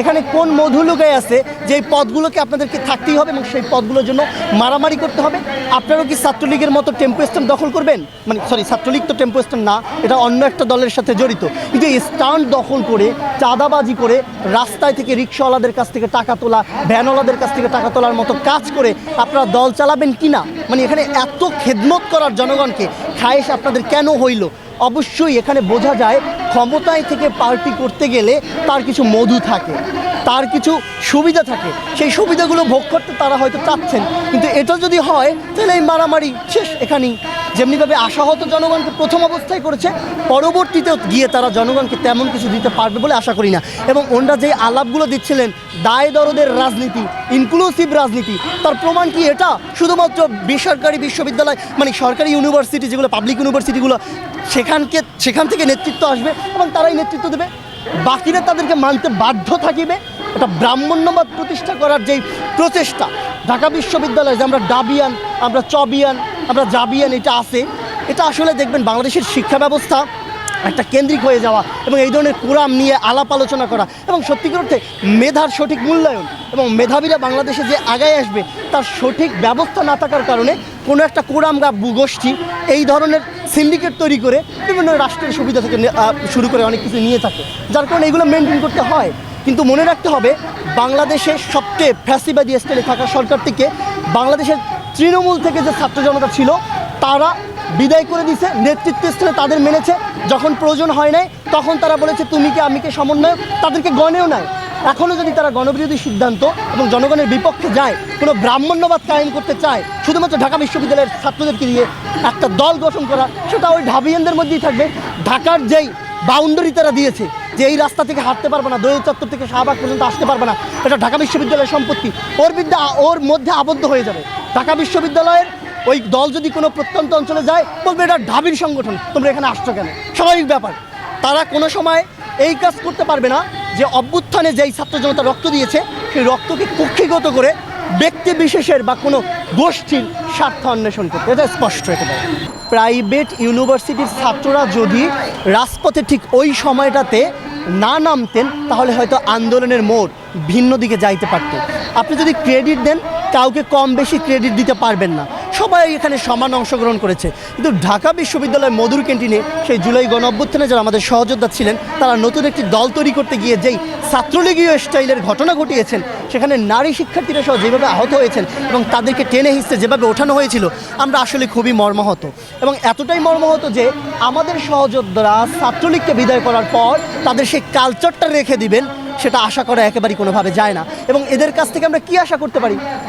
এখানে কোন মধু লুকায় আছে, যেই পদগুলোকে আপনাদেরকে থাকতেই হবে এবং সেই পদগুলোর জন্য মারামারি করতে হবে। আপনারাও কি ছাত্রলীগের মতো টেম্পো স্ট্যান্ড দখল করবেন? মানে সরি ছাত্রলীগ তো টেম্পো স্ট্যান্ড না, এটা অন্য একটা দলের সাথে জড়িত। কিন্তু স্ট্যান্ড দখল করে, চাঁদাবাজি করে, রাস্তায় থেকে রিক্সাওয়ালাদের কাছ থেকে টাকা তোলা, ভ্যানওয়ালাদের কাছ থেকে টাকা তোলার মতো কাজ করে আপনারা দল চালাবেন কি না? মানে এখানে এত খেদমত করার জনগণকে খায়েশ আপনাদের কেন হইল? অবশ্যই এখানে বোঝা যায় ক্ষমতায় থেকে পার্টি করতে গেলে তার কিছু মধু থাকে, তার কিছু সুবিধা থাকে। সেই সুবিধাগুলো ভোগ করতে তারা হয়তো চাচ্ছেন। কিন্তু এটা যদি হয়, তাহলে এই মারামারি শেষ এখানেই। যেমনিভাবে আশাহত জনগণকে প্রথম অবস্থায় করেছে, পরবর্তীতে গিয়ে তারা জনগণকে তেমন কিছু দিতে পারবে বলে আশা করি না। এবং ওনারা যে আলাপগুলো দিচ্ছিলেন, দায় দরদের রাজনীতি ইনক্লুসিভ রাজনীতি, তার প্রমাণ কি এটা? শুধুমাত্র বেসরকারি বিশ্ববিদ্যালয় মানে সরকারি ইউনিভার্সিটি যেগুলো পাবলিক ইউনিভার্সিটিগুলো সেখানকে, সেখান থেকে নেতৃত্ব আসবে এবং তারাই নেতৃত্ব দেবে? বাকিরা তাদেরকে মানতে বাধ্য থাকিবে? এটা ব্রাহ্মণ্যবাদ প্রতিষ্ঠা করার যেই প্রচেষ্টা, ঢাকা বিশ্ববিদ্যালয়ে যে আমরা ডাবিয়ান আমরা চবিয়ান, আমরা জাবিয়ান, এটা আছে। এটা আসলে দেখবেন বাংলাদেশের শিক্ষা ব্যবস্থা একটা কেন্দ্রিক হয়ে যাওয়া এবং এই ধরনের কোরআন নিয়ে আলাপ আলোচনা করা এবং সত্যিকার অর্থে মেধার সঠিক মূল্যায়ন এবং মেধাবীরা বাংলাদেশে যে আগায় আসবে তার সঠিক ব্যবস্থা না থাকার কারণে কোনো একটা কোরামগা গোষ্ঠী এই ধরনের সিন্ডিকেট তৈরি করে বিভিন্ন রাষ্ট্রের সুবিধা থেকে শুরু করে অনেক কিছু নিয়ে থাকে। যার কারণে এগুলো মেনটেন করতে হয়। কিন্তু মনে রাখতে হবে বাংলাদেশে সবচেয়ে ফ্যাসিবাদী স্টাইলে থাকা সরকার থেকে বাংলাদেশের তৃণমূল থেকে যে ছাত্র জনতা ছিল, তারা বিদায় করে দিছে নেতৃত্ব স্থানে তাদের মেনেছে। যখন প্রয়োজন হয় নাই, তখন তারা বলেছে, তুমি কি আমি কে সমন্বয় তাদেরকে গণেও নাই। এখনও যদি তারা গণবিরোধী সিদ্ধান্ত এবং জনগণের বিপক্ষে যায়, কোনো ব্রাহ্মণ্যবাদ কায়েম করতে চায়, শুধুমাত্র ঢাকা বিশ্ববিদ্যালয়ের ছাত্রদেরকে দিয়ে একটা দল গঠন করা, সেটা ওই ঢাবিয়ানদের মধ্যেই থাকবে। ঢাকার যেই বাউন্ডারি তারা দিয়েছে যে এই রাস্তা থেকে হাঁটতে পারবে না, দোয়েল চত্বর থেকে শাহবাগ পর্যন্ত আসতে পারবে না। এটা ঢাকা বিশ্ববিদ্যালয়ের সম্পত্তি। ওর বিদ্যা, ওর মধ্যে আবদ্ধ হয়ে যাবে। ঢাকা বিশ্ববিদ্যালয়ের ওই দল যদি কোনো প্রত্যন্ত অঞ্চলে যায়, বলবে এটা ঢাবির সংগঠন, তোমরা এখানে আসছো কেন? স্বাভাবিক ব্যাপার। তারা কোনো সময় এই কাজ করতে পারবে না যে অভ্যুত্থানে যেই ছাত্র জনতা রক্ত দিয়েছে, সেই রক্তকে কক্ষিগত করে ব্যক্তি বিশেষের বা কোনো গোষ্ঠীর স্বার্থ অন্বেষণ করতে। এটা স্পষ্ট একেবারে প্রাইভেট ইউনিভার্সিটির ছাত্ররা যদি রাজপথে ঠিক ওই সময়টাতে না নামতেন, তাহলে হয়তো আন্দোলনের মোড় ভিন্ন দিকে যাইতে পারত। আপনি যদি ক্রেডিট দেন, কাউকে কম বেশি ক্রেডিট দিতে পারবেন না। সবাই এখানে সমান অংশগ্রহণ করেছে। কিন্তু ঢাকা বিশ্ববিদ্যালয় মধুর ক্যান্টিনে সেই জুলাই গণ অভ্যুত্থানে যারা আমাদের সহযোদ্ধা ছিলেন, তারা নতুন একটি দল তৈরি করতে গিয়ে যেই ছাত্রলীগীয় স্টাইলের ঘটনা ঘটিয়েছেন, সেখানে নারী শিক্ষার্থীরা সহ যেভাবে আহত হয়েছেন এবং তাদেরকে টেনে হিসেবে যেভাবে ওঠানো হয়েছিল, আমরা আসলে খুবই মর্মাহত। এবং এতটাই মর্মাহত যে আমাদের সহযোদ্ধারা ছাত্রলীগকে বিদায় করার পর তাদের সেই কালচারটা রেখে দিবেন, সেটা আশা করা একেবারেই কোনোভাবে যায় না। এবং এদের কাছ থেকে আমরা কি আশা করতে পারি?